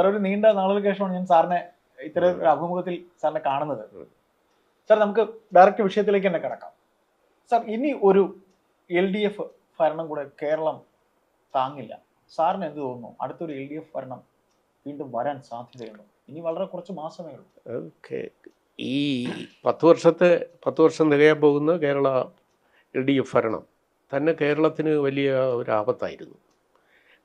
Sir ഒരു നീണ്ട നാളുകൾക്ക് ശേഷമാണ് ഞാൻ സാറിനെ ഇത്തരം ഒരു അഭിമുഖത്തിൽ സാറിനെ കാണുന്നത്. സാർ നമുക്ക് ഡയറക്റ്റ് വിഷയത്തിലേക്ക് തന്നെ കിടക്കാം. സാർ ഇനി ഒരു എൽ ഡി എഫ് ഭരണം കൂടെ കേരളം താങ്ങില്ല. സാറിന് എന്ത് തോന്നുന്നു? അടുത്തൊരു എൽ ഡി എഫ് ഭരണം വീണ്ടും വരാൻ സാധ്യതയുണ്ടോ? ഇനി വളരെ കുറച്ച് മാസമേ ഉള്ളൂ. ഓക്കെ. ഈ പത്ത് വർഷത്തെ പത്ത് വർഷം തികയാൻ പോകുന്ന കേരള എൽ ഡി എഫ് ഭരണം തന്നെ കേരളത്തിന് വലിയ ഒരു ആപത്തായിരുന്നു.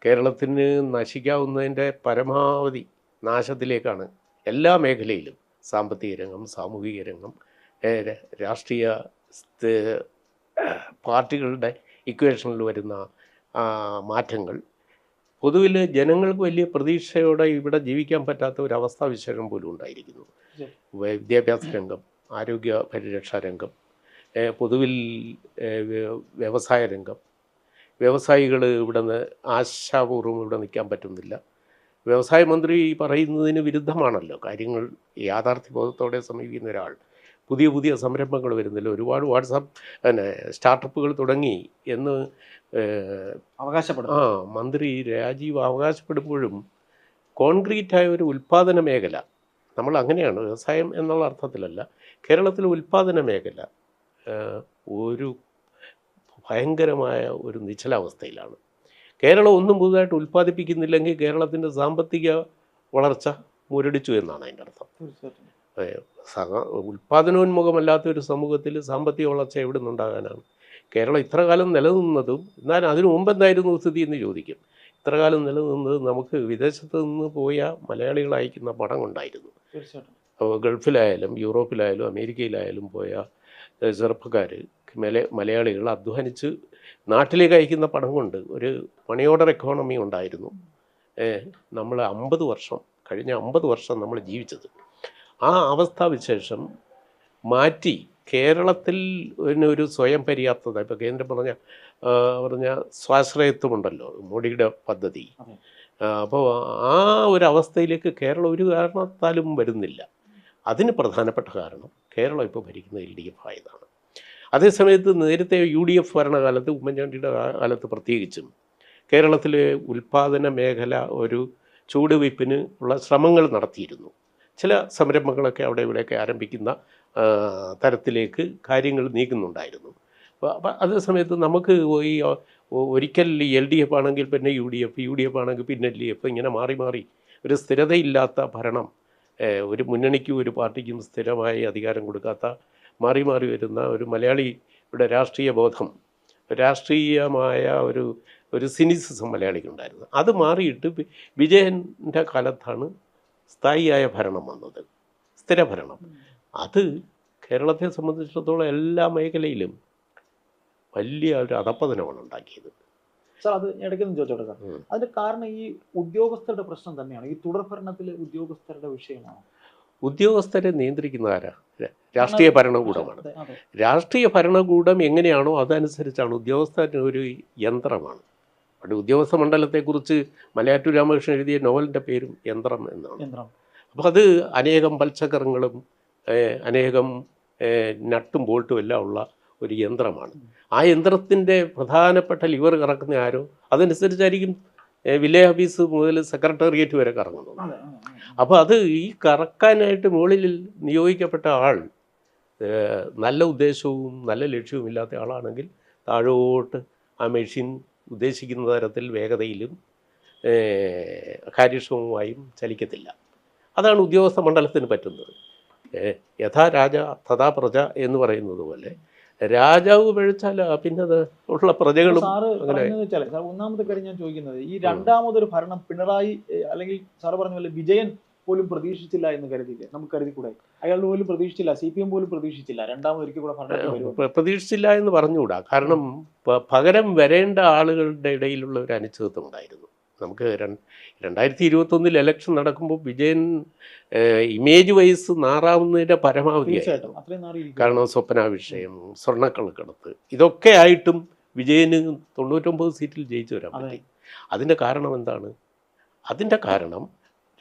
കേരളത്തിന് നശിക്കാവുന്നതിന്റെ പരമാവധി നാശത്തിലേക്കാണ് എല്ലാ മേഖലയിലും സാമ്പത്തിക രംഗം സാമൂഹിക രംഗം രാഷ്ട്രീയ പാർട്ടികളുടെ ഇക്വേഷനിൽ വരുന്ന മാറ്റങ്ങൾ. പൊതുവിൽ ജനങ്ങൾക്ക് വലിയ പ്രതീക്ഷയോടെ ഇവിടെ ജീവിക്കാൻ പറ്റാത്ത ഒരു അവസ്ഥാവിശേഷം പോലും ഉണ്ടായിരിക്കുന്നു. വിദ്യാഭ്യാസ രംഗം ആരോഗ്യ പരിരക്ഷാ രംഗം പൊതുവിൽ വ്യവസായ രംഗം വ്യവസായികൾ ഇവിടെ നിന്ന് ആശാപൂർവം ഇവിടെ നിൽക്കാൻ പറ്റുന്നില്ല. വ്യവസായ മന്ത്രി പറയുന്നതിന് വിരുദ്ധമാണല്ലോ കാര്യങ്ങൾ. യാഥാർത്ഥ്യബോധത്തോടെ സമീപിക്കുന്ന ഒരാൾ. പുതിയ പുതിയ സംരംഭങ്ങൾ വരുന്നില്ല. ഒരുപാട് വാട്സാപ്പ് പിന്നെ സ്റ്റാർട്ടപ്പുകൾ തുടങ്ങി എന്ന് അവകാശപ്പെടും. ആ മന്ത്രി രാജീവ് അവകാശപ്പെടുമ്പോഴും കോൺക്രീറ്റായ ഒരു ഉൽപ്പാദന മേഖല. നമ്മൾ അങ്ങനെയാണ് വ്യവസായം എന്നുള്ള അർത്ഥത്തിലല്ല. കേരളത്തിലെ ഉൽപ്പാദന മേഖല ഒരു ഭയങ്കരമായ ഒരു നിശ്ചലാവസ്ഥയിലാണ്. കേരളം ഒന്നും പുതുതായിട്ട് ഉൽപ്പാദിപ്പിക്കുന്നില്ലെങ്കിൽ കേരളത്തിന്റെ സാമ്പത്തിക വളർച്ച മുരടിച്ചു എന്നാണ് അതിന്റെ അർത്ഥം. ഉൽപ്പാദനോന്മുഖമല്ലാത്ത ഒരു സമൂഹത്തിൽ സാമ്പത്തിക വളർച്ച എവിടെ നിന്നുണ്ടാകാനാണ് കേരളം ഇത്ര കാലം നിലനിന്നതും എന്നാൽ അതിനു മുമ്പ് എന്തായിരുന്നു സ്ഥിതി എന്ന് ചോദിക്കും. ഇത്ര കാലം നിലനിന്നത് നമുക്ക് വിദേശത്ത് നിന്ന് പോയ മലയാളികൾ അയക്കുന്ന പണം കൊണ്ടായിരുന്നു ഗൾഫിലായാലും യൂറോപ്പിലായാലും അമേരിക്കയിലായാലും പോയ ചെറുപ്പക്കാർ മല മലയാളികൾ അധ്വാനിച്ച് നാട്ടിലേക്ക് അയക്കുന്ന പണം കൊണ്ട് ഒരു മണി ഓർഡർ എക്കോണമി ഉണ്ടായിരുന്നു നമ്മൾ അമ്പത് വർഷം കഴിഞ്ഞ അമ്പത് വർഷം നമ്മൾ ജീവിച്ചത്. ആ അവസ്ഥാവിശേഷം മാറ്റി കേരളത്തിൽ ഒരു സ്വയം പര്യാപ്തത ഇപ്പോൾ കേന്ദ്രം പറഞ്ഞ പറഞ്ഞ സ്വാശ്രയത്വമുണ്ടല്ലോ മോഡിയുടെ പദ്ധതി. അപ്പോൾ ആ ഒരു അവസ്ഥയിലേക്ക് കേരളം ഒരു കാരണത്താലും വരുന്നില്ല. അതിന് പ്രധാനപ്പെട്ട കാരണം കേരളം ഇപ്പോൾ ഭരിക്കുന്ന എൽ ഡി എഫ് ആയതാണ്. അതേസമയത്ത് നേരത്തെ യു ഡി എഫ് ഭരണകാലത്ത് ഉമ്മൻചാണ്ടിയുടെ കാലത്ത് പ്രത്യേകിച്ചും കേരളത്തിലെ ഉൽപ്പാദന മേഖല ഒരു ചൂടുവയ്പ്പിന് ഉള്ള ശ്രമങ്ങൾ നടത്തിയിരുന്നു. ചില സംരംഭങ്ങളൊക്കെ അവിടെ ഇവിടെയൊക്കെ ആരംഭിക്കുന്ന തരത്തിലേക്ക് കാര്യങ്ങൾ നീക്കുന്നുണ്ടായിരുന്നു അപ്പം അതേ സമയത്ത് നമുക്ക് ഈ ഒരിക്കൽ എൽ ഡി എഫ് ആണെങ്കിൽ പിന്നെ U D F U D F ആണെങ്കിൽ പിന്നെ എൽ ഡി എഫ് ഇങ്ങനെ മാറി മാറി ഒരു സ്ഥിരതയില്ലാത്ത ഭരണം ഒരു മുന്നണിക്കും ഒരു പാർട്ടിക്കും സ്ഥിരമായി അധികാരം കൊടുക്കാത്ത മാറി മാറി വരുന്ന ഒരു മലയാളിയുടെ രാഷ്ട്രീയ ബോധം രാഷ്ട്രീയമായ ഒരു ഒരു സിനിസിസം മലയാളിക്കുണ്ടായിരുന്നു. അത് മാറിയിട്ട് വിജയന്റെ കാലത്താണ് സ്ഥായിയായ ഭരണം വന്നത് സ്ഥിരഭരണം. അത് കേരളത്തെ സംബന്ധിച്ചിടത്തോളം എല്ലാ മേഖലയിലും വലിയ ഒരു അധപ്പതനമാണ് ഉണ്ടാക്കിയത്. സാർ അത് ഇടയ്ക്ക് ചോദിച്ചോട്ടെ സാർ? അതിന് അതിന്റെ കാരണം ഈ ഉദ്യോഗസ്ഥരുടെ പ്രശ്നം തന്നെയാണ് ഈ തുടർഭരണത്തിലെ ഉദ്യോഗസ്ഥരുടെ വിഷയമാണ്? ഉദ്യോഗസ്ഥരെ നിയന്ത്രിക്കുന്ന ആരാ? രാഷ്ട്രീയ ഭരണകൂടമാണ്. രാഷ്ട്രീയ ഭരണകൂടം എങ്ങനെയാണോ അതനുസരിച്ചാണ് ഉദ്യോഗസ്ഥ ഒരു യന്ത്രമാണ്. അവിടെ ഉദ്യോഗസ്ഥ മണ്ഡലത്തെക്കുറിച്ച് മലയാറ്റൂർ രാമകൃഷ്ണൻ എഴുതിയ നോവലിന്റെ പേരും യന്ത്രം എന്നാണ്. അപ്പോൾ അത് അനേകം പൽച്ചക്രങ്ങളും അനേകം നട്ടും ബോൾട്ടും എല്ലാം ഉള്ള ഒരു യന്ത്രമാണ്. ആ യന്ത്രത്തിന്റെ പ്രധാനപ്പെട്ട ലിവർ കറക്കുന്ന ആരോ? അതനുസരിച്ചായിരിക്കും വില്ലേജ് ഓഫീസ് മുതൽ സെക്രട്ടേറിയറ്റ് വരെ അതെ. അപ്പോൾ അത്. ഈ കറക്കാനായിട്ട് മുകളിൽ നിയോഗിക്കപ്പെട്ട ആൾ നല്ല ഉദ്ദേശവും നല്ല ലക്ഷ്യവും ഇല്ലാത്ത ആളാണെങ്കിൽ താഴോട്ട് ആ മെഷീൻ ഉദ്ദേശിക്കുന്ന തരത്തിൽ വേഗതയിലും കാര്യക്ഷമമായും ചലിക്കത്തില്ല. അതാണ് ഉദ്യോഗസ്ഥ മണ്ഡലത്തിന് പറ്റുന്നത്. യഥാ രാജ തഥാ പ്രജ എന്ന് പറയുന്നത് പോലെ രാജാവ് പഴിച്ചാൽ പിന്നത് ഉള്ള പ്രജകളും ഒന്നാമത്തെ കാര്യം ഞാൻ ചോദിക്കുന്നത് ഈ രണ്ടാമതൊരു ഭരണം പിണറായി അല്ലെങ്കിൽ സാറ് പറഞ്ഞ പോലെ വിജയൻ പോലും പ്രതീക്ഷിച്ചില്ല എന്ന് കരുതിയില്ലേ? നമുക്ക് കരുതി കരുതിക്കൂടെ? അയാൾ പോലും പ്രതീക്ഷിച്ചില്ല സി പി എം പോലും പ്രതീക്ഷിച്ചില്ല. രണ്ടാമതൊരിക്കൽ കൂടെ ഭരണം പ്രതീക്ഷിച്ചില്ല എന്ന് പറഞ്ഞുകൂടാ. കാരണം പകരം വരേണ്ട ആളുകളുടെ ഇടയിലുള്ള ഒരു അനിശ്ചിതത്വം ഉണ്ടായിരുന്നു. നമുക്ക് രണ്ട് രണ്ടായിരത്തി ഇരുപത്തൊന്നിൽ ഇലക്ഷൻ നടക്കുമ്പോൾ വിജയൻ ഇമേജ് വൈസ് നാറാവുന്നതിന്റെ പരമാവധി കാരണം സ്വപ്ന വിഷയം സ്വർണക്കള്ളക്കടത്ത്. ഇതൊക്കെ ആയിട്ടും വിജയന് തൊണ്ണൂറ്റൊമ്പത് സീറ്റിൽ ജയിച്ചു വരാൻ പറ്റി. അതിന്റെ കാരണം എന്താണ്? അതിന്റെ കാരണം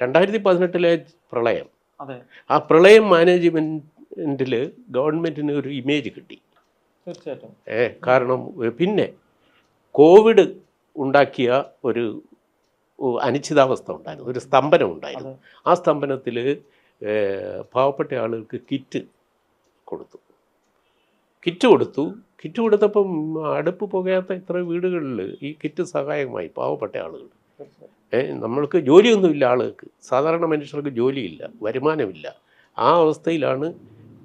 രണ്ടായിരത്തി പതിനെട്ടിലെ പ്രളയം ആ പ്രളയം മാനേജ്മെന്റിൽ ഗവൺമെന്റിന് ഒരു ഇമേജ് കിട്ടി. തീർച്ചയായിട്ടും. ഏ കാരണം പിന്നെ കോവിഡ് ഉണ്ടാക്കിയ ഒരു അനിശ്ചിതാവസ്ഥ ഉണ്ടായിരുന്നു. ഒരു സ്തംഭനം ഉണ്ടായിരുന്നു. ആ സ്തംഭനത്തിൽ പാവപ്പെട്ട ആളുകൾക്ക് കിറ്റ് കൊടുത്തു. കിറ്റ് കൊടുത്തു. കിറ്റ് കൊടുത്തപ്പം അടുപ്പ് പുകയാത്ത ഇത്ര വീടുകളിൽ ഈ കിറ്റ് സഹായകമായി പാവപ്പെട്ട ആളുകൾ. ഏ, നമ്മൾക്ക് ജോലിയൊന്നുമില്ല ആളുകൾക്ക്. സാധാരണ മനുഷ്യർക്ക് ജോലിയില്ല വരുമാനമില്ല. ആ അവസ്ഥയിലാണ്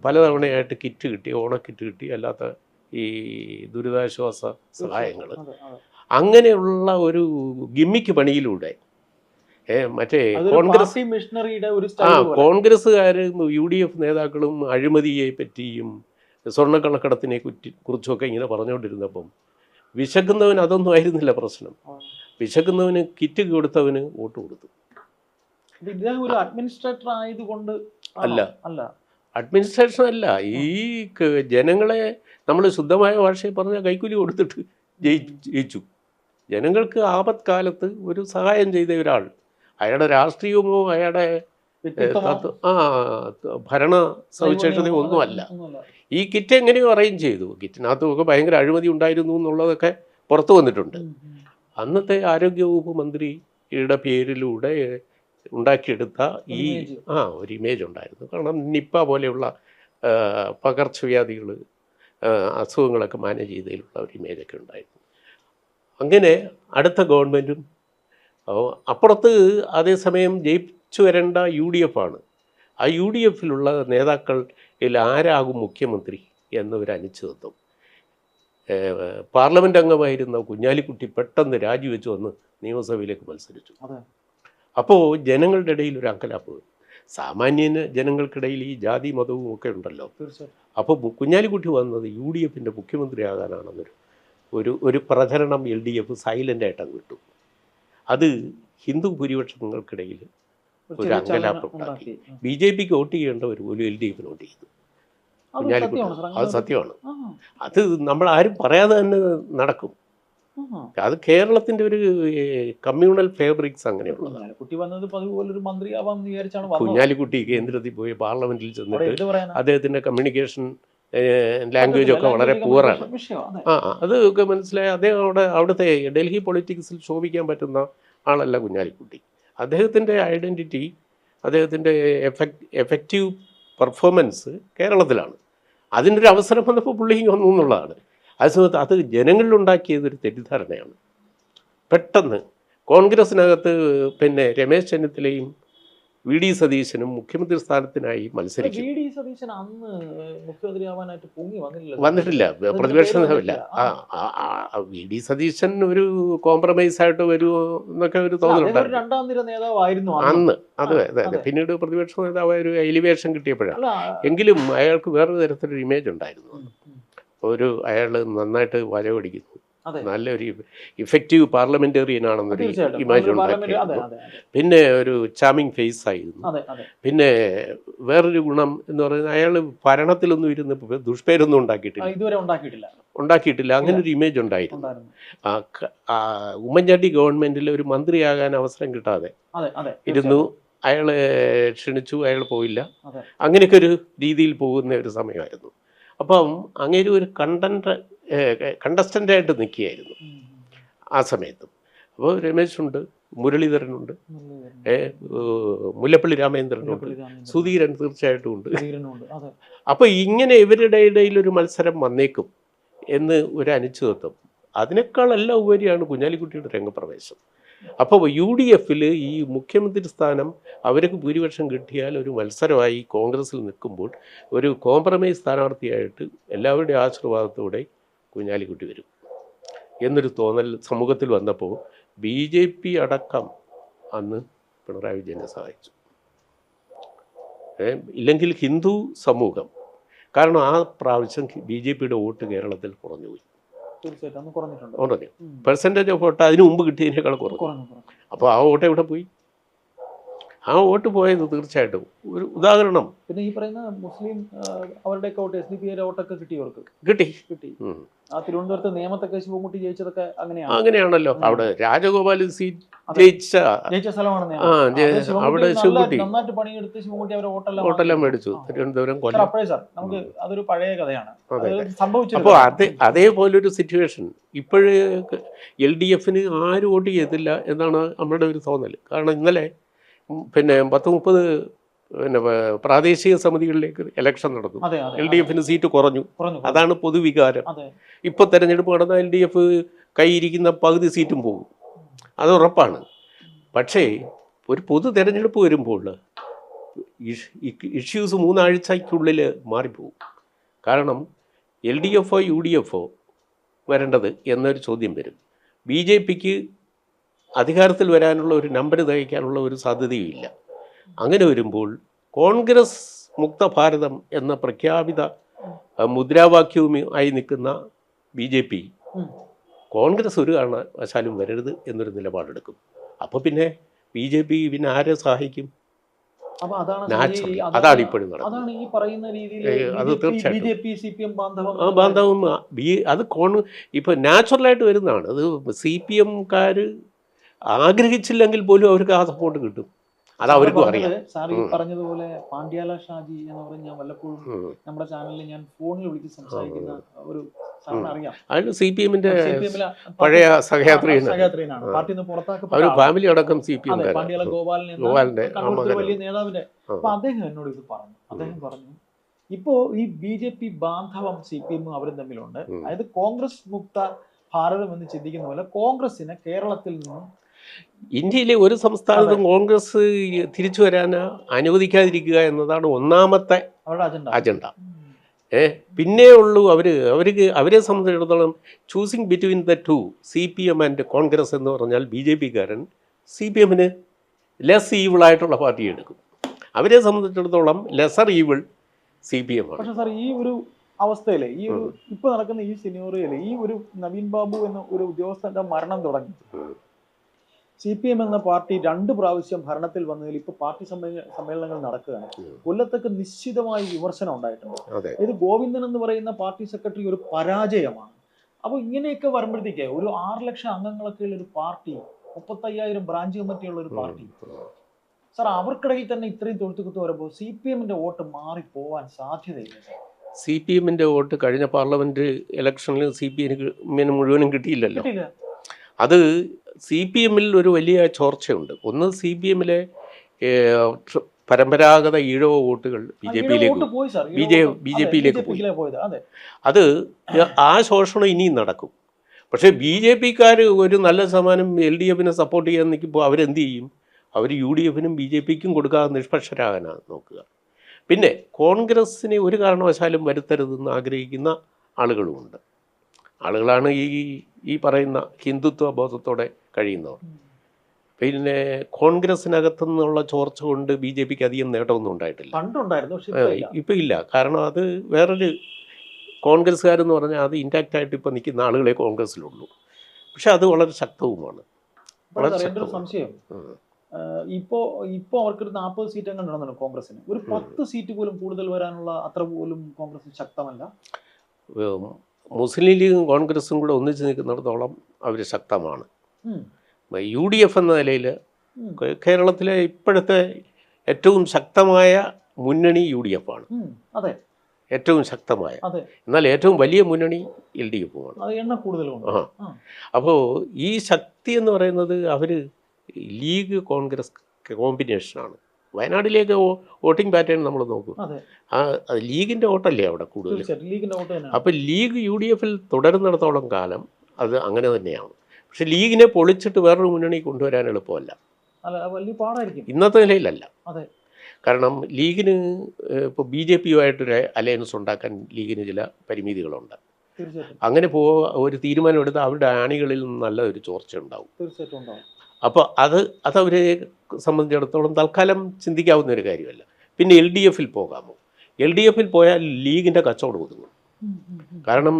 പലതവണയായിട്ട് കിറ്റ് കിട്ടി ഓണക്കിറ്റ് കിട്ടി അല്ലാത്ത ഈ ദുരിതാശ്വാസ സഹായങ്ങൾ. അങ്ങനെയുള്ള ഒരു ഗിമ്മിക്ക് പണിയിലൂടെ മറ്റേ കോൺഗ്രസ് മിഷണറിയുടെ ഒരു ആ കോൺഗ്രസ്സുകാരും യു ഡി എഫ് നേതാക്കളും അഴിമതിയെ പറ്റിയും സ്വർണക്കണക്കടത്തിനെ കുറ്റി കുറിച്ചൊക്കെ ഇങ്ങനെ പറഞ്ഞുകൊണ്ടിരുന്നപ്പം വിശക്കുന്നവൻ അതൊന്നും ആയിരുന്നില്ല പ്രശ്നം. വിശക്കുന്നവന് കിറ്റ് കൊടുത്തവന് വോട്ട് കൊടുത്തു. ഒരു അഡ്മിനിസ്ട്രേറ്റർ ആയതുകൊണ്ട് അല്ല. അല്ല. അഡ്മിനിസ്ട്രേഷൻ അല്ല. ഈ ജനങ്ങളെ നമ്മൾ ശുദ്ധമായ ഭാഷയിൽ പറഞ്ഞാൽ കൈക്കൂലി കൊടുത്തിട്ട് ജയിച്ചു ജയിച്ചു. ജനങ്ങൾക്ക് ആപത്കാലത്ത് ഒരു സഹായം ചെയ്ത ഒരാൾ അയാളുടെ രാഷ്ട്രീയമോ അയാളുടെ ആ ഭരണ സവിശേഷതയോ ഒന്നുമല്ല. ഈ കിറ്റ് എങ്ങനെയോ അറേഞ്ച് ചെയ്തു. കിറ്റിനകത്തുമൊക്കെ ഭയങ്കര അഴിമതി ഉണ്ടായിരുന്നു എന്നുള്ളതൊക്കെ പുറത്തു വന്നിട്ടുണ്ട്. അന്നത്തെ ആരോഗ്യവകുപ്പ് മന്ത്രിയുടെ പേരിലൂടെ ഉണ്ടാക്കിയെടുത്ത ഈ ആ ഒരു ഇമേജ് ഉണ്ടായിരുന്നു. കാരണം നിപ്പ പോലെയുള്ള പകർച്ചവ്യാധികൾ അസുഖങ്ങളൊക്കെ മാനേജ് ചെയ്തതിലുള്ള ഒരു ഇമേജൊക്കെ ഉണ്ടായിരുന്നു. അങ്ങനെ അടുത്ത ഗവൺമെന്റും അപ്പുറത്ത് അതേസമയം ജയിച്ചു വരേണ്ട യു ഡി എഫ് ആണ്. ആ യു ഡി എഫിലുള്ള നേതാക്കളിൽ ആരാകും മുഖ്യമന്ത്രി എന്നൊരു അനിശ്ചിതത്വം ഏഹ്, പാർലമെന്റ് അംഗമായിരുന്ന കുഞ്ഞാലിക്കുട്ടി പെട്ടെന്ന് രാജിവെച്ച് വന്ന് നിയമസഭയിലേക്ക് മത്സരിച്ചു. അപ്പോൾ ജനങ്ങളുടെ ഇടയിൽ ഒരു അങ്കലാപ്പ്. സാമാന്യന് ജനങ്ങൾക്കിടയിൽ ഈ ജാതി മതവും ഒക്കെ ഉണ്ടല്ലോ. അപ്പോൾ കുഞ്ഞാലിക്കുട്ടി വന്നത് യു ഡി എഫിന്റെ മുഖ്യമന്ത്രിയാകാനാണെന്നൊരു ഒരു ഒരു പ്രചരണം എൽ ഡി എഫ് സൈലന്റായിട്ട് അങ്ങ് വിട്ടു. അത് ഹിന്ദു ഭൂരിപക്ഷങ്ങൾക്കിടയിൽ ഒരു അങ്കലാപ്പ് ഉണ്ടാക്കി. ബി ജെ പിക്ക് വോട്ട് ചെയ്യേണ്ടവർ പോലും എൽ ഡി എഫിന് വോട്ട് ചെയ്തു. അത് കുഞ്ഞാലിക്കുട്ടി. അത് സത്യമാണ്. അത് നമ്മൾ ആരും പറയാതെ തന്നെ നടക്കും. അത് കേരളത്തിന്റെ ഒരു കമ്മ്യൂണൽ ഫേബ്രിക്സ് അങ്ങനെയുള്ളതാണ് കുഞ്ഞാലിക്കുട്ടി വന്നത് പതിവ് ഒരു വിചാരിച്ചാണ് കുഞ്ഞാലിക്കുട്ടി കേന്ദ്രത്തിൽ പോയി പാർലമെന്റിൽ ചെന്നിട്ട് അദ്ദേഹത്തിന്റെ കമ്മ്യൂണിക്കേഷൻ ലാംഗ്വേജ് ഒക്കെ വളരെ പൂറാണ് അതെ. ആ അത് ഒക്കെ മനസ്സിലായി അദ്ദേഹം അവിടെ അവിടുത്തെ ഡൽഹി പൊളിറ്റിക്സിൽ ശോഭിക്കാൻ പറ്റുന്ന ആളല്ല കുഞ്ഞാലിക്കുട്ടി. അദ്ദേഹത്തിന്റെ ഐഡന്റിറ്റി അദ്ദേഹത്തിന്റെ എഫക്റ്റ് എഫക്റ്റീവ് പെർഫോമൻസ് കേരളത്തിലാണ്. അതിനൊരു അവസരം വന്നപ്പോൾ പുള്ളി വന്നു എന്നുള്ളതാണ്. അതേസമയത്ത് അത് ജനങ്ങളിലുണ്ടാക്കിയതൊരു തെറ്റിദ്ധാരണയാണ്. പെട്ടെന്ന് കോൺഗ്രസിനകത്ത് പിന്നെ രമേശ് ചെന്നിത്തലയും വി ഡി സതീശനും മുഖ്യമന്ത്രി സ്ഥാനത്തിനായി മത്സരിക്കും. വി ഡി സതീശൻ അന്ന് മുഖ്യമന്ത്രിയാവാനായിട്ട് പൊങ്ങി വന്നില്ല വന്നിട്ടില്ല. പ്രതിപക്ഷ നേതാവില്ല. ആ. വി ഡി സതീശൻ ഒരു കോംപ്രമൈസ് ആയിട്ട് വരുമോ എന്നൊക്കെ ഒരു തോന്നലുണ്ടായിരുന്നു. രണ്ടാം നിര നേതാവായിരുന്നു അന്ന്. അതെ അതെ. പിന്നീട് പ്രതിപക്ഷ നേതാവായ ഒരു എലിവേഷൻ കിട്ടിയപ്പോഴാണ്. എങ്കിലും അയാൾക്ക് വേറൊരു തരത്തിലൊരു ഇമേജ് ഉണ്ടായിരുന്നു. ഒരു അയാൾ നന്നായിട്ട് വരവടിക്കുന്നു. അതെ നല്ലൊരു ഇഫക്റ്റീവ് പാർലമെന്റേറിയൻ ആണെന്നൊരു ഇമാജിൻ ഉണ്ടാക്കിയിരുന്നു പിന്നെ ഒരു ചാമിങ് ഫേസ് ആയിരുന്നു പിന്നെ വേറൊരു ഗുണം എന്ന് പറയുന്നത് അയാൾ ഭരണത്തിലൊന്നും ഇരുന്ന് ദുഷ്പേരൊന്നും ഉണ്ടാക്കിയിട്ടില്ല. ഇതുവരെ ഉണ്ടാക്കിയിട്ടില്ല. ഉണ്ടാക്കിയിട്ടില്ല. അങ്ങനെ ഒരു ഇമേജ് ഉണ്ടായിരുന്നു. ഉമ്മൻചാണ്ടി ഗവൺമെന്റിൽ ഒരു മന്ത്രിയാകാൻ അവസരം കിട്ടാതെ ഇരുന്നു. അയാളെ ക്ഷണിച്ചു അയാൾ പോയില്ല. അങ്ങനെയൊക്കെ ഒരു രീതിയിൽ പോകുന്ന ഒരു സമയമായിരുന്നു. അപ്പം അങ്ങനെ ഒരു കണ്ടന്റ് കണ്ടസ്റ്റന്റായിട്ട് നിൽക്കുകയായിരുന്നു. ആ സമയത്തും അപ്പോൾ രമേശുണ്ട് മുരളീധരനുണ്ട് മുല്ലപ്പള്ളി രാമേന്ദ്രനുണ്ട്. സുധീരൻ തീർച്ചയായിട്ടും ഉണ്ട്. അപ്പോൾ ഇങ്ങനെ ഇവരുടെ ഇടയിൽ ഒരു മത്സരം വന്നേക്കും എന്ന് ഒരു അനിശ്ചിതത്വം അതിനേക്കാളെല്ലാം ഉപരിയാണ് കുഞ്ഞാലിക്കുട്ടിയുടെ രംഗപ്രവേശം അപ്പോൾ യു ഡി എഫിൽ ഈ മുഖ്യമന്ത്രി സ്ഥാനം അവർക്ക് ഭൂരിപക്ഷം കിട്ടിയാൽ ഒരു മത്സരമായി കോൺഗ്രസ്സിൽ നിൽക്കുമ്പോൾ ഒരു കോംപ്രമൈസ് സ്ഥാനാർത്ഥിയായിട്ട് എല്ലാവരുടെയും ആശീർവാദത്തോടെ കുഞ്ഞാലിക്കുട്ടി വരും. എന്നൊരു തോന്നൽ സമൂഹത്തിൽ വന്നപ്പോൾ ബി ജെ പി അടക്കം അന്ന് പിണറായി വിജയനെ സഹായിച്ചു. ഇല്ലെങ്കിൽ ഹിന്ദു സമൂഹം. കാരണം ആ പ്രാവശ്യം ബി ജെ പിയുടെ വോട്ട് കേരളത്തിൽ കുറഞ്ഞുപോയി. തീർച്ചയായിട്ടും കുറഞ്ഞു. പെർസെന്റേജ് ഓഫ് വോട്ട് അതിനു മുമ്പ് കിട്ടിയതിനേക്കാൾ കുറഞ്ഞു. അപ്പോൾ ആ വോട്ട് എവിടെ പോയി? ആ വോട്ട് പോയത് തീർച്ചയായിട്ടും. ഒരു ഉദാഹരണം. പിന്നെ ഈ പറയുന്ന മുസ്ലിം അവരുടെ അവരുടെയൊക്കെ വോട്ട് എസ് ഡി പി ഐയുടെ വോട്ടൊക്കെ കിട്ടി കിട്ടി. ഉം. ആ തിരുവനന്തപുരത്ത് നിയമത്തൊക്കെ ശിവൻകുട്ടി ജയിച്ചതൊക്കെ അങ്ങനെയാണ്. അങ്ങനെയാണല്ലോ. അവിടെ രാജഗോപാൽ സീറ്റ് ജയിച്ച ജയിച്ച സ്ഥലമാണ് അവിടെ ശിവൻകുട്ടി. നന്നായിട്ട് പണിയെടുത്ത് ശിവൻകുട്ടി അവരെ വോട്ടെല്ലാം വോട്ടെല്ലാം. മേടിച്ചു. തിരുവനന്തപുരം കൊല്ലം. അപ്പോഴേ സാർ. നമുക്ക് അതൊരു പഴയ കഥയാണ്. സംഭവിച്ചു അപ്പോൾ കാര്യം. അതേ അതേപോലൊരു സിറ്റുവേഷൻ ഇപ്പോഴേ എൽ ഡി എഫിന് ആരും വോട്ട് ചെയ്തില്ല എന്നാണ് നമ്മുടെ ഒരു തോന്നൽ കാരണം ഇന്നലെ പിന്നെ പത്ത് മുപ്പത് പിന്നെ പ്രാദേശിക സമിതികളിലേക്ക് ഇലക്ഷൻ നടന്നു. എൽ ഡി എഫിന് സീറ്റ് കുറഞ്ഞു. അതാണ് പൊതുവികാരം. ഇപ്പൊ ഇപ്പോൾ തെരഞ്ഞെടുപ്പ് നടന്ന എൽ ഡി എഫ് കൈയിരിക്കുന്ന പകുതി സീറ്റും പോകും. അത് ഉറപ്പാണ്. പക്ഷേ ഒരു പൊതു തെരഞ്ഞെടുപ്പ് വരുമ്പോൾ ഇഷ്യൂസ് മൂന്നാഴ്ചയ്ക്കുള്ളിൽ മാറിപ്പോകും കാരണം എൽ ഡി എഫോ യു ഡി എഫോ വരേണ്ടത് എന്നൊരു ചോദ്യം വരും. ബി ജെ പിക്ക് അധികാരത്തിൽ വരാനുള്ള ഒരു നമ്പർ തയ്ക്കാനുള്ള ഒരു സാധ്യതയുമില്ല. അങ്ങനെ വരുമ്പോൾ കോൺഗ്രസ് മുക്ത ഭാരതം എന്ന പ്രഖ്യാപിത മുദ്രാവാക്യവുമായി മുദ്രാവാക്യവും ആയി നിൽക്കുന്ന ബി ജെ പി കോൺഗ്രസ് ഒരു കാരണവശാലും വരരുത് എന്നൊരു നിലപാടെടുക്കും. അപ്പോൾ പിന്നെ ബി ജെ പി പിന്നെ ആരെ സഹായിക്കും? അതാണ് ഇപ്പോഴും അത് തീർച്ചയായിട്ടും. ബാന്ധവം ബി അത് കോൺ ഇപ്പൊ നാച്ചുറലായിട്ട് വരുന്നതാണ്. അത് സി പി എംകാർ ആഗ്രഹിച്ചില്ലെങ്കിൽ പോലും അവർക്ക് ആ സപ്പോർട്ട് കിട്ടും. അത് അവർക്കും അറിയാം. സാർ ഈ പറഞ്ഞതുപോലെ പാണ്ഡ്യാല ഷാജി എന്ന് പറഞ്ഞ ഞാൻ വല്ലപ്പോഴും നമ്മുടെ ചാനലിൽ ഞാൻ ഫോണിൽ വിളിച്ച് സംസാരിക്കുന്ന ഒരു അതിൽ സി പി എമ്മിന്റെ പഴയ സഹയാത്രി അവർ ഫാമിലി അടക്കം സി പി എം പാണ്ഡ്യാല ഗോപാലിന്റെ വലിയ. നേതാവിന്റെ അപ്പൊ അദ്ദേഹം എന്നോട് ഇത് പറഞ്ഞു. അദ്ദേഹം പറഞ്ഞു ഇപ്പോ ഈ ബി ജെ പി ബാന്ധവം സി പി എമ്മും അവരും തമ്മിലുണ്ട്. അതായത് കോൺഗ്രസ് മുക്ത ഭാരതം എന്ന് ചിന്തിക്കുന്ന പോലെ കോൺഗ്രസിനെ കേരളത്തിൽ നിന്നും ഇന്ത്യയിലെ ഒരു സംസ്ഥാനത്തും കോൺഗ്രസ് തിരിച്ചു വരാൻ അനുവദിക്കാതിരിക്കുക എന്നതാണ് ഒന്നാമത്തെ അജണ്ട. ഏ പിന്നെ ഉള്ളൂ അവർ അവർക്ക് അവരെ സംബന്ധിച്ചിടത്തോളം choosing between the two C P M and Congress എന്ന് പറഞ്ഞാൽ ബി ജെ പിക്കാരൻ സി പി എമ്മിന് ലെസ് ഈവിൾ ആയിട്ടുള്ള പാർട്ടി എടുക്കും. അവരെ സംബന്ധിച്ചിടത്തോളം lesser evil C P M ആണ്. പക്ഷെ സാർ ഈ ഒരു അവസ്ഥയിൽ ഈ ഒരു ഇപ്പൊ നടക്കുന്ന ഈ സിനോറിയയിൽ ഈ ഒരു നവീൻ ബാബു എന്ന ഒരു ഉദ്യോഗസ്ഥന്റെ മരണം തുടങ്ങി. സി പി എം എന്ന പാർട്ടി രണ്ട് പ്രാവശ്യം ഭരണത്തിൽ വന്നതിൽ ഇപ്പൊ പാർട്ടി സമ്മേ- സമ്മേളനങ്ങൾ നടക്കുകയാണ്. കൊല്ലത്തൊക്കെ നിശ്ചിതമായ വിമർശനം ഉണ്ടായിട്ടുണ്ട്. ഇത് ഗോവിന്ദൻ എന്ന് പറയുന്ന പാർട്ടി സെക്രട്ടറി ഒരു പരാജയമാണ്. അപ്പൊ ഇങ്ങനെയൊക്കെ വരുമ്പോഴത്തേക്ക് ഒരു ആറ് ലക്ഷം അംഗങ്ങളൊക്കെ ഉള്ള ഒരു പാർട്ടി മുപ്പത്തയ്യായിരം ബ്രാഞ്ച് കമ്മിറ്റിയുള്ള ഒരു പാർട്ടി. സാർ അവർക്കിടയിൽ തന്നെ ഇത്രയും തൊഴുത്തുകുത്ത് വരുമ്പോൾ സി പി എമ്മിന്റെ വോട്ട് മാറി പോവാൻ സാധ്യതയില്ല സാർ. സി പി എമ്മിന്റെ വോട്ട് കഴിഞ്ഞ പാർലമെന്റ് ഇലക്ഷനിൽ സി പി എമ്മിന് മുഴുവനും കിട്ടിയില്ലല്ലോ. അത് സി പി എമ്മിൽ ഒരു വലിയ ചോർച്ചയുണ്ട്. ഒന്ന് സി പി എമ്മിലെ പരമ്പരാഗത ഈഴവ വോട്ടുകൾ ബി ജെ പിയിലേക്ക് പോയി ബി ജെ- ബി ജെ പിയിലേക്ക് അതെ. അത് ആ ശോഷണം ഇനിയും നടക്കും. പക്ഷേ ബി ജെ പിക്കാർ ഒരു നല്ല ശതമാനം എൽ ഡി എഫിനെ സപ്പോർട്ട് ചെയ്യാൻ നിൽക്കുമ്പോൾ അവരെന്ത് ചെയ്യും? അവർ യു ഡി എഫിനും ബി ജെ പിക്കും കൊടുക്കാതെ നിഷ്പക്ഷരാകാനാണ് നോക്കുക. പിന്നെ കോൺഗ്രസ്സിനെ ഒരു കാരണവശാലും വരുത്തരുതെന്ന് ആഗ്രഹിക്കുന്ന ആളുകളുമുണ്ട്. ആളുകളാണ് ഈ ഈ പറയുന്ന ഹിന്ദുത്വ ബോധത്തോടെ കഴിയുന്നവർ. പിന്നെ കോൺഗ്രസിനകത്തു നിന്നുള്ള ചോർച്ച കൊണ്ട് ബി ജെ പിക്ക് അധികം നേട്ടമൊന്നും ഉണ്ടായിട്ടില്ല. പണ്ടുണ്ടായിരുന്നു ഇപ്പൊ ഇല്ല. കാരണം അത് വേറൊരു കോൺഗ്രസ്സുകാരെന്ന് പറഞ്ഞാൽ അത് ഇൻടാക്റ്റ് ആയിട്ട് ഇപ്പം നിൽക്കുന്ന ആളുകളെ കോൺഗ്രസ്സിലുള്ളൂ. പക്ഷെ അത് വളരെ ശക്തവുമാണ്. സംശയം. ഇപ്പോൾ ഇപ്പോൾ ഇപ്പോ ഇപ്പോ അവർക്കൊരു നാൽപ്പത് സീറ്റ് അങ്ങനെ ഉണ്ടെന്നാണ് കോൺഗ്രസിന് ഒരു പത്ത് സീറ്റ് പോലും കൂടുതൽ വരാനുള്ള അത്ര പോലും കോൺഗ്രസ് ശക്തമല്ല. മുസ്ലിം ലീഗും കോൺഗ്രസും കൂടെ ഒന്നിച്ച് നിൽക്കുന്നിടത്തോളം അവർ ശക്തമാണ്. യു ഡി എഫ് എന്ന നിലയിൽ കേരളത്തിലെ ഇപ്പോഴത്തെ ഏറ്റവും ശക്തമായ മുന്നണി യു ഡി എഫ് ആണ് അതെ. ഏറ്റവും ശക്തമായ. എന്നാൽ ഏറ്റവും വലിയ മുന്നണി എൽ ഡി എഫുമാണ്. ആ. അപ്പോൾ ഈ ശക്തി എന്ന് പറയുന്നത് അവർ ലീഗ് കോൺഗ്രസ് കോമ്പിനേഷനാണ് വയനാട്ടിലേക്ക് വോട്ടിംഗ് പാറ്റേൺ നമ്മൾ നോക്കും. അതെ. ആ ലീഗിന്റെ വോട്ടല്ലേ അവിടെ കൂടുതൽ? അപ്പോൾ ലീഗ് യു ഡി എഫിൽ തുടരുന്നിടത്തോളം കാലം അത് അങ്ങനെ തന്നെയാണ്. പക്ഷെ ലീഗിനെ പൊളിച്ചിട്ട് വേറൊരു മുന്നണി കൊണ്ടുവരാൻ എളുപ്പമല്ല. ഇന്നത്തെ നിലയിലല്ല. കാരണം ലീഗിന് ഇപ്പോൾ ബി ജെ പിയുമായിട്ടൊരു അലയൻസ് ഉണ്ടാക്കാൻ ലീഗിന് ചില പരിമിതികളുണ്ട്. അങ്ങനെ പോ ഒരു തീരുമാനമെടുത്ത് അവരുടെ ആണികളിൽ നിന്ന് നല്ല ഒരു ചോർച്ച ഉണ്ടാവും. അപ്പോൾ അത് അതവരെ സംബന്ധിച്ചിടത്തോളം തൽക്കാലം ചിന്തിക്കാവുന്ന ഒരു കാര്യമല്ല. പിന്നെ എൽ ഡി എഫിൽ പോകാമോ? എൽ ഡി എഫിൽ പോയാൽ ലീഗിന്റെ കച്ചവടം ഒതുങ്ങും. കാരണം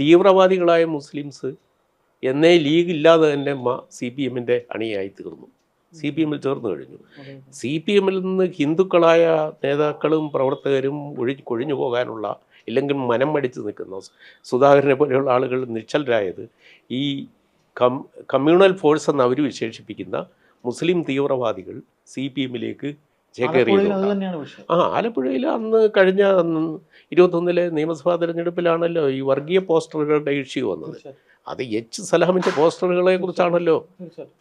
തീവ്രവാദികളായ മുസ്ലിംസ് എന്നേ ലീഗ് ഇല്ലാതെ തന്നെ സി പി എമ്മിന്റെ അണിയായി തീർന്നു സി പി എമ്മിൽ ചേർന്ന് കഴിഞ്ഞു. സി പി എമ്മിൽ നിന്ന് ഹിന്ദുക്കളായ നേതാക്കളും പ്രവർത്തകരും ഒഴി കൊഴിഞ്ഞു പോകാനുള്ള ഇല്ലെങ്കിൽ മനം മടിച്ച് നിൽക്കുന്ന സുധാകരനെ പോലെയുള്ള ആളുകൾ നിശ്ചലരായത് ഈ കം കമ്മ്യൂണൽ ഫോഴ്സ് എന്ന് അവർ വിശേഷിപ്പിക്കുന്ന മുസ്ലിം തീവ്രവാദികൾ സി പി എമ്മിലേക്ക് ചേക്കേറിയത് ആ ആലപ്പുഴയിൽ അന്ന് കഴിഞ്ഞ ഇരുപത്തൊന്നിലെ നിയമസഭാ തിരഞ്ഞെടുപ്പിലാണല്ലോ ഈ വർഗീയ പോസ്റ്ററുകളുടെ ഇഷ്യൂ വന്നത്. അത് എച്ച് സലാമിന്റെ പോസ്റ്ററുകളെ കുറിച്ചാണല്ലോ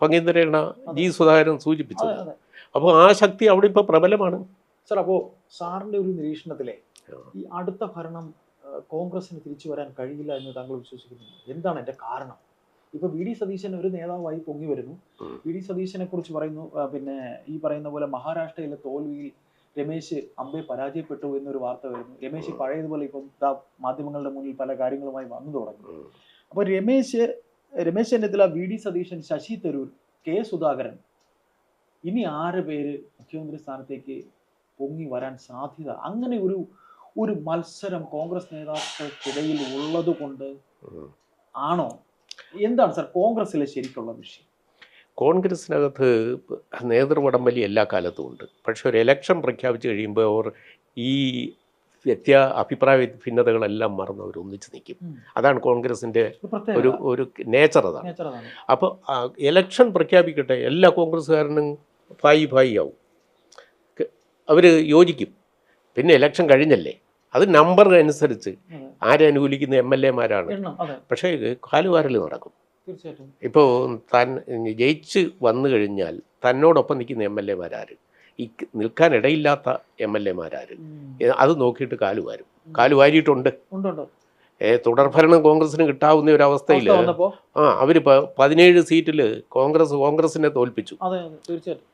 ഭംഗീന്ദ്രേണ ജി സുധാകരൻ സൂചിപ്പിച്ചത്. അപ്പോൾ ആ ശക്തി അവിടെ ഇപ്പോൾ പ്രബലമാണ്. സർ അപ്പോൾ സാറിന്റെ ഒരു നിരീക്ഷണത്തിലെ ഈ അടുത്ത ഭരണം കോൺഗ്രസിന് തിരിച്ചു വരാൻ കഴിയില്ല എന്ന് താങ്കൾ വിശ്വസിക്കുന്നു എന്താണ് എന്റെ കാരണം? ഇപ്പൊ വി ഡി സതീശൻ ഒരു നേതാവായി പൊങ്ങി വരുന്നു. വി ഡി സതീശനെ കുറിച്ച് പറയുന്നു പിന്നെ ഈ പറയുന്ന പോലെ മഹാരാഷ്ട്രയിലെ തോൽവിയിൽ രമേശ് അമ്പെ പരാജയപ്പെട്ടു എന്നൊരു വാർത്ത വരുന്നു. രമേശ് പഴയതുപോലെ ഇപ്പം മാധ്യമങ്ങളുടെ മുന്നിൽ പല കാര്യങ്ങളുമായി വന്നു തുടങ്ങി. അപ്പൊ Ramesh Ramesh Chennithala V D Satheesan Shashi Tharoor K Sudhakaran ഇനി ആറ് പേര് മുഖ്യമന്ത്രി സ്ഥാനത്തേക്ക് പൊങ്ങി വരാൻ സാധ്യത? അങ്ങനെ ഒരു ഒരു മത്സരം കോൺഗ്രസ് നേതാക്കൾക്കിടയിൽ ഉള്ളത് കൊണ്ട് ആണോ? എന്താണ് സാർ കോൺഗ്രസ്സിലെ ശരിക്കുള്ള വിഷയം? കോൺഗ്രസിനകത്ത് നേതൃവടംവലി എല്ലാ കാലത്തും ഉണ്ട്. പക്ഷെ ഒരു ഇലക്ഷൻ പ്രഖ്യാപിച്ചു കഴിയുമ്പോൾ അവർ ഈ വ്യത്യ അഭിപ്രായ ഭിന്നതകളെല്ലാം മറന്ന് അവർ ഒന്നിച്ച് നിൽക്കും അതാണ് കോൺഗ്രസിന്റെ ഒരു ഒരു നേച്ചർ അതാണ്. നേച്ചർ അതാണ്. അപ്പോൾ ഇലക്ഷൻ പ്രഖ്യാപിക്കട്ടെ എല്ലാ കോൺഗ്രസ്സുകാരനും ഭായി ഭായി ആവും. അവർ യോജിക്കും. പിന്നെ ഇലക്ഷൻ കഴിഞ്ഞല്ലേ? അത് നമ്പർ അനുസരിച്ച് ആരെ അനുകൂലിക്കുന്ന എം എൽ എമാരാണ് പക്ഷേ കാലുവാരൽ നടക്കും. ഇപ്പോൾ താൻ ജയിച്ച് വന്നു കഴിഞ്ഞാൽ തന്നോടൊപ്പം നിൽക്കുന്ന എം എൽ എമാരാര് ഈ നിൽക്കാനിടയില്ലാത്ത എം എൽ എമാരാര്. അത് നോക്കിയിട്ട് കാലുവാരും കാലുവാരിയിട്ടുണ്ട് തുടർഭരണം കോൺഗ്രസിന് കിട്ടാവുന്ന ഒരു അവസ്ഥയിൽ ആ അവർ പതിനേഴ് സീറ്റിൽ കോൺഗ്രസ് കോൺഗ്രസിനെ തോൽപ്പിച്ചു.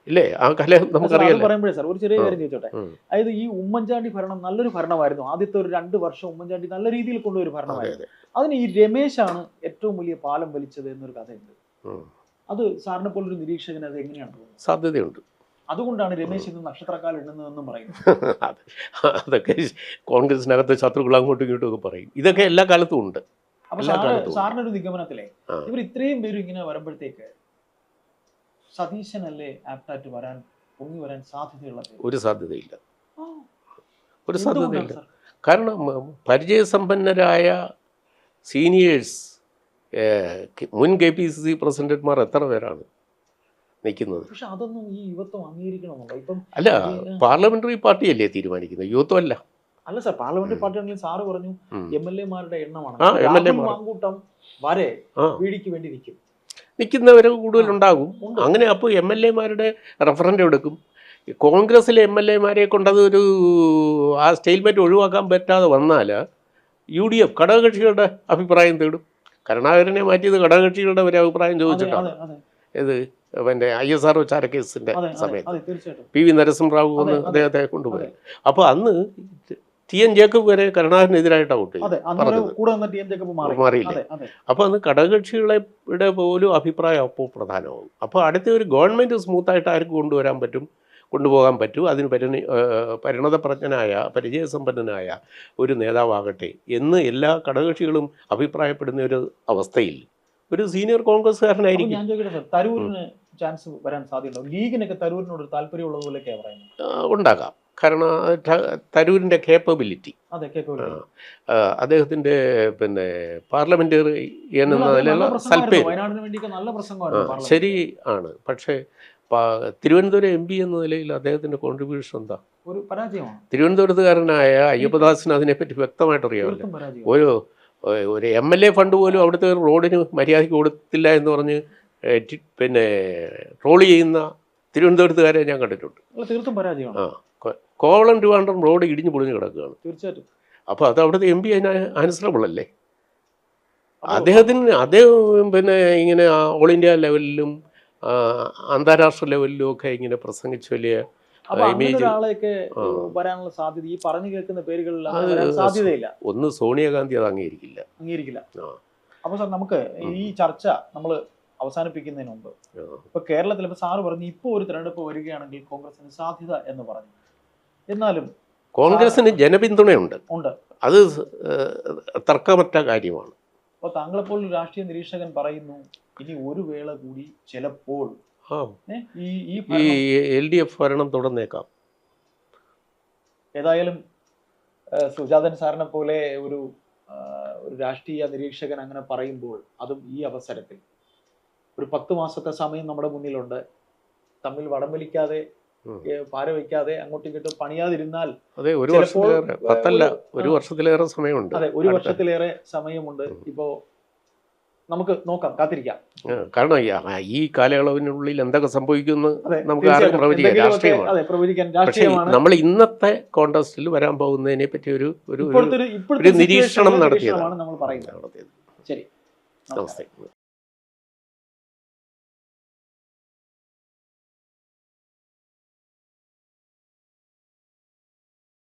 ഇല്ലേ? ആ കല നമുക്കറിയാം പറയുമ്പോഴേ സാർ ഒരു ചെറിയ കാര്യം ചോദിച്ചോട്ടെ. അതായത് ഈ ഉമ്മൻചാണ്ടി ഭരണം നല്ലൊരു ഭരണമായിരുന്നു. ആദ്യത്തെ ഒരു രണ്ട് വർഷം ഉമ്മൻചാണ്ടി നല്ല രീതിയിൽ കൊണ്ടുപോയ ഒരു ഭരണമായിരുന്നു. അതെ അതിന് ഈ രമേശാണ് ഏറ്റവും വലിയ പാലം വലിച്ചത് എന്നൊരു കഥയുണ്ട്. അത് സാറിനെ പോലൊരു നിരീക്ഷകന് അത് എങ്ങനെയാണ് സാധ്യതയുണ്ട്. അതുകൊണ്ടാണ് രമേശ് ഇന്ന് നക്ഷത്രക്കാൽ എണ്ണുന്നതെന്നും പറയുന്നത്. അതൊക്കെ കോൺഗ്രസിനകത്ത് ശത്രുക്കൾ അങ്ങോട്ടും ഇങ്ങോട്ടും ഒക്കെ പറയും. ഇതൊക്കെ എല്ലാ കാലത്തും ഉണ്ട്. സാറിന്റെ ഒരു നിഗമനത്തിലെ ഇവർ ഇത്രയും പേരും ഇങ്ങനെ വരുമ്പോഴത്തേക്ക് സതീശനല്ലേ ആപ്റ്റായിട്ട് വരാൻ പൊങ്ങി വരാൻ സാധ്യതയുള്ള? ഒരു സാധ്യതയില്ല. ഒരു സാധ്യതയില്ല. കാരണം പരിചയസമ്പന്നരായ സീനിയേഴ്സ് മുൻ കെ പി സി സി പ്രസിഡന്റ്മാർ എത്ര പേരാണ്? നിൽക്കുന്നത് പക്ഷെ അതൊന്നും ഈ യുവത്വം അംഗീകരിക്കണമെന്നുണ്ടോ ഇപ്പം അല്ല പാർലമെന്ററി പാർട്ടിയല്ലേ തീരുമാനിക്കുന്നത്? യുവത്വം അല്ല. അല്ല സാർ പാർലമെന്ററി പാർട്ടിയാണെങ്കിൽ പാർട്ടി ആണെങ്കിലും സാറ് പറഞ്ഞു. എം എൽ എമാരുടെ എണ്ണമാണ്. മാങ്കൂട്ടം വരെ വീടിക്ക് വേണ്ടി നിൽക്കും. നിൽക്കുന്നവരെ കൂടുതലുണ്ടാകും അങ്ങനെ അപ്പോൾ എം എൽ എമാരുടെ റെഫറൻഡ് എടുക്കും. കോൺഗ്രസ്സിലെ എം എൽ എമാരെ കൊണ്ടത് ഒരു ആ സ്റ്റേറ്റ്മെന്റ് ഒഴിവാക്കാൻ പറ്റാതെ വന്നാൽ യു ഡി എഫ് ഘടകകക്ഷികളുടെ അഭിപ്രായം തേടും. കരുണാകരനെ മാറ്റിയത് ഘടകകക്ഷികളുടെ ഒരു അഭിപ്രായം ചോദിച്ചിട്ടാണ്. ഇത് പിന്നെ ഐ എസ് ആർ ചാരക്കേസിന്റെ അതെ അതെ സമയത്ത്. പി വി നരസിംഹറാവു വന്ന്. അദ്ദേഹത്തെ കൊണ്ടുപോയി. അപ്പോൾ അന്ന് ടി എൻ ജേക്കബ് വരെ കരുണാകരനെതിരായിട്ടാണ് ഔട്ട് മാറിയില്ല? അപ്പോൾ അന്ന് ഘടകകക്ഷികളുടെ പോലും അഭിപ്രായം അപ്പോൾ പ്രധാനമാകും. അപ്പോൾ അടുത്ത ഒരു ഗവൺമെന്റ് സ്മൂത്ത് ആയിട്ട് ആർക്ക് കൊണ്ടുവരാൻ പറ്റും? കൊണ്ടുപോകാൻ പറ്റും. അതിന് പരിണി പരിണത പരിണതപ്രജ്ഞനായ പരിചയസമ്പന്നനായ ഒരു നേതാവാകട്ടെ എന്ന് എല്ലാ ഘടകകക്ഷികളും അഭിപ്രായപ്പെടുന്ന ഒരു അവസ്ഥയിൽ ഒരു സീനിയർ കോൺഗ്രസ്സുകാരനായിരിക്കും. തരൂരിന് ചാൻസ് വരാൻ സാധ്യതയുണ്ടോ? ലീഗിനൊക്കെ തരൂരിനോട് ഒരു താല്പര്യമുള്ളതുപോലെയൊക്കെയാ പറയുന്നത്. ഉണ്ടാകാം. കാരണം തരൂരിന്റെ കേപ്പബിലിറ്റി അദ്ദേഹത്തിന്റെ പിന്നെ പാർലമെന്ററി എന്ന നിലയിലുള്ള സൽപ്പേര്. ശരി ആണ്. പക്ഷേ തിരുവനന്തപുരം എം പി എന്ന നിലയിൽ അദ്ദേഹത്തിന്റെ കോൺട്രിബ്യൂഷൻ എന്താ? ഒരു പരാജയമാണ്. തിരുവനന്തപുരത്തുകാരനായ അയ്യപ്പദാസിന് അതിനെപ്പറ്റി വ്യക്തമായിട്ട് അറിയാമല്ലോ ഒരു ഒരു എം എൽ എ ഫണ്ട് പോലും അവിടുത്തെ റോഡിന് മര്യാദയ്ക്ക് കൊടുത്തില്ല എന്ന് പറഞ്ഞ് പിന്നെ ട്രോൾ ചെയ്യുന്ന തിരുവനന്തപുരത്തുകാരെ ഞാൻ കണ്ടിട്ടുണ്ട്. തീർത്തും പരാജയമാണ്. ആ കോവളം ട്രിവാൻഡ്രം റോഡ് ഇടിഞ്ഞു പൊളിഞ്ഞ് കിടക്കുകയാണ്. തീർച്ചയായിട്ടും. അപ്പോൾ അത് അവിടുത്തെ എം പി അതിന് ആൻസറബിൾ അല്ലേ അദ്ദേഹത്തിന് അദ്ദേഹം പിന്നെ ഇങ്ങനെ ഓൾ ഇന്ത്യ ലെവലിലും അന്താരാഷ്ട്ര ലെവലിലും ഒക്കെ ഇങ്ങനെ പ്രസംഗിച്ച് വലിയ. വരാനുള്ള സാധ്യത ഈ പറഞ്ഞു കേൾക്കുന്ന പേരുകളിൽ സാധ്യതയില്ല. ഒന്ന് സോണിയാഗാന്ധി അത് അംഗീകരിക്കില്ല. അംഗീകരിക്കില്ല. അപ്പോൾ അപ്പൊ സാർ നമുക്ക് ഈ ചർച്ച നമ്മൾ അവസാനിപ്പിക്കുന്നതിന് മുമ്പ്. ഇപ്പൊ കേരളത്തിൽ ഇപ്പൊ സാറ് പറഞ്ഞു ഇപ്പോൾ ഒരു തെരഞ്ഞെടുപ്പ് വരികയാണെങ്കിൽ കോൺഗ്രസിന് സാധ്യത എന്ന് പറഞ്ഞു. എന്നാലും കോൺഗ്രസിന് ജനപിന്തുണയുണ്ട്. ഉണ്ട്. അത് തർക്കമറ്റ കാര്യമാണ്. അപ്പൊ താങ്കളെപ്പോൾ രാഷ്ട്രീയ നിരീക്ഷകൻ പറയുന്നു ഇനി ഒരു വേള കൂടി ചിലപ്പോൾ. ഈ എൽ ഡി എഫ് ഭരണം തുടർന്നേക്കാം. ഏതായാലും സുജാതൻ സാറിനെ പോലെ ഒരു ഒരു രാഷ്ട്രീയ നിരീക്ഷകൻ അങ്ങനെ പറയുമ്പോൾ അതും ഈ അവസരത്തിൽ. ഒരു പത്ത് മാസത്തെ സമയം നമ്മുടെ മുന്നിലുണ്ട്. തമ്മിൽ വടം വലിക്കാതെ പാര വയ്ക്കാതെ അങ്ങോട്ടും ഇങ്ങോട്ടും പണിയാതിരുന്നാൽ അതെ ഒരു വർഷത്തിലേറെ പത്തല്ല ഒരു- വർഷത്തിലേറെ സമയമുണ്ട്. അതെ ഒരു വർഷത്തിലേറെ സമയമുണ്ട്. ഇപ്പോ നമുക്ക് നോക്കാം കാത്തിരിക്കാം. കാരണം ഈ- കാലയളവിനുള്ളിൽ എന്തൊക്കെ സംഭവിക്കുന്നു നമുക്ക് ആർക്കും തീർച്ചയായിട്ടും. പ്രവചിക്കാം. രാഷ്ട്രീയമാണ്. അതെ പ്രവചിക്കാൻ പക്ഷേ നമ്മൾ ഇന്നത്തെ കോൺടസ്റ്റിൽ വരാൻ പോകുന്നതിനെ പറ്റി ഒരു ഒരു നിരീക്ഷണം നടത്തിയതാണ്. ശരി. നമസ്തേ.